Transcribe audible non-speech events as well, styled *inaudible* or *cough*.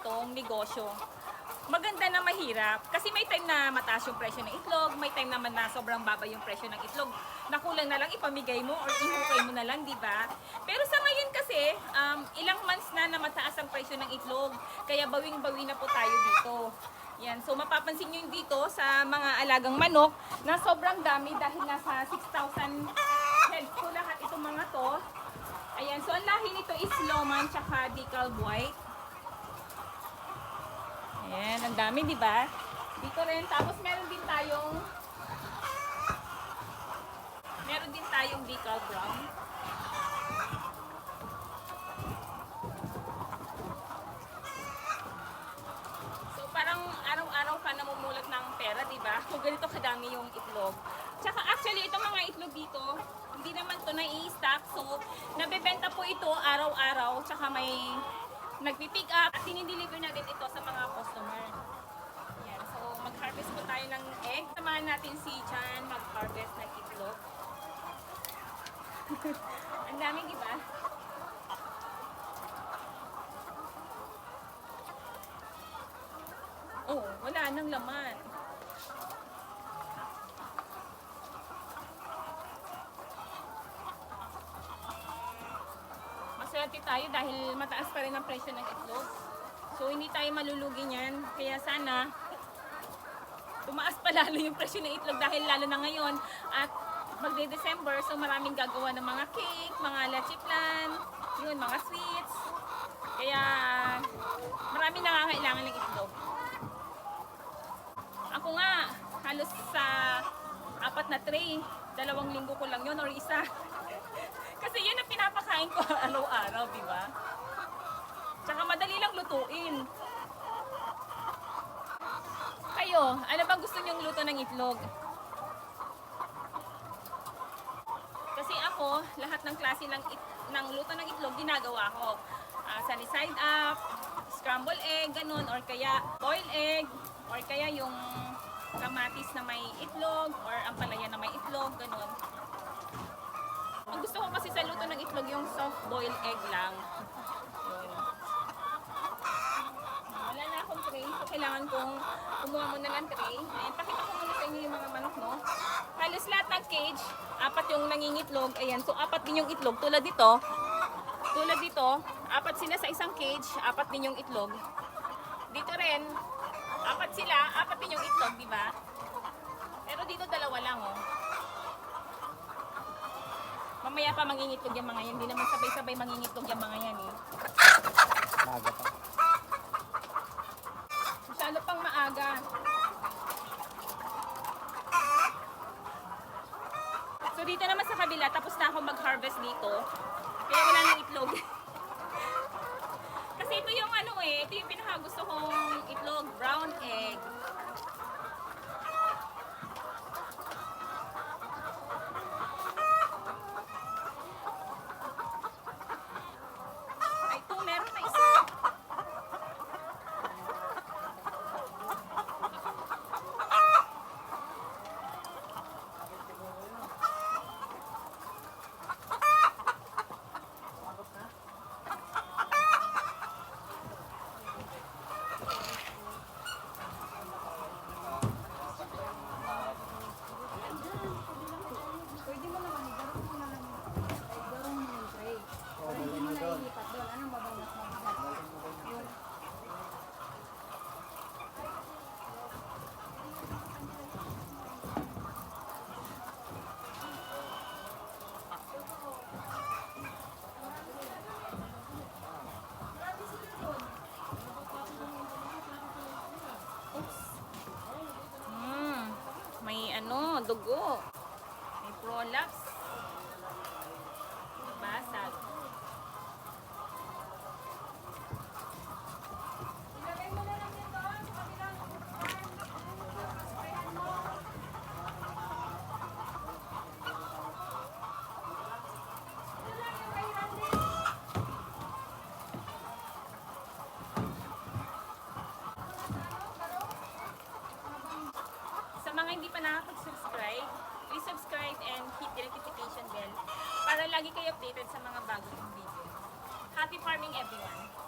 itong negosyo. Maganda na mahirap kasi may time na mataas yung presyo ng itlog, may time naman na sobrang baba yung presyo ng itlog. Nakulang na lang ipamigay mo or ihukay mo na lang, di ba? Pero sa ngayon kasi, um, ilang months na na mataas ang presyo ng itlog, kaya bawing-bawi na po tayo dito. Yan. So, mapapansin nyo dito sa mga alagang manok na sobrang dami dahil nasa 6,000 heads po lahat itong mga to. Ayan. So, ang lahi nito is Loman tsaka Decal White. Ayan, ang dami, di ba? Dito rin. Tapos meron din tayong meron din tayong decal brown. So parang araw-araw ka namumulat ng pera, di ba? Kung ganito kadami yung itlog. Tsaka actually, itong mga itlog dito, hindi naman to na-i-stock. So, nabebenta po ito araw-araw. Tsaka may nagpi-pick up at dinideliver natin ito sa mga customer. Yan. So, mag-harvest po tayo ng egg. Samahan natin si Chan mag-harvest ng itlog. *laughs* Ang daming, di ba? Oh, wala nang laman. Maswerte tayo dahil mataas pa rin ang presyo ng itlog. So hindi tayo malulugi niyan. Kaya sana tumaas pa lalo yung presyo ng itlog dahil lalo na ngayon at magde-December so maraming gagawa ng mga cake, mga leche plan, yun, mga sweets. Kaya maraming nangangailangan ng itlog. Ako nga, halos sa apat na tray, dalawang linggo ko lang yun or isa. Kasi yun ang pinapakain ko *laughs* araw-araw, di ba? Tsaka madali lang lutuin. Kayo, ano bang gusto niyong luto ng itlog? Kasi ako, lahat ng klase ng, it, ng luto ng itlog, ginagawa ko. Ah, sunny side up, scramble egg, ganun, or kaya boiled egg, or kaya yung kamatis na may itlog, or ampalaya na may itlog, ganun. Ang gusto ko kasi sa luto ng itlog yung soft boiled egg lang. Wala na akong tray, so kailangan kong kumuha muna ng tray. Ayan, pakita ko muna sa inyo yung mga manok, no? Halos lahat ng cage, apat yung nangingitlog. Ayan, so apat din yung itlog. Tulad dito, tulad dito, apat sila sa isang cage, apat din yung itlog. Dito rin, apat sila, apat din yung itlog, di ba? Pero dito dalawa lang, oh. Mamaya pa mangingitlog yung mga yan. Hindi naman sabay-sabay mangingitlog yung mga yan, eh. Maaga pa. Masyado pang maaga. So dito naman sa kabila, tapos na ako mag-harvest dito. Kaya wala nang itlog. *laughs* Kasi ito yung ano eh, ito yung pinakagusto kong itlog, brown egg. Ay, ito, meron na isa. Pwede mo naman, igarong mo na lang. Igarong mo yung tray. Pwede mo na ilipat doon. Anong mabangas mo? Yun. Mm, may ano, dugo. May prolapse. Basag. Sa mga hindi pa nakapag-subscribe, please subscribe and hit the notification bell para lagi kayo updated sa mga bagong video. Happy farming everyone!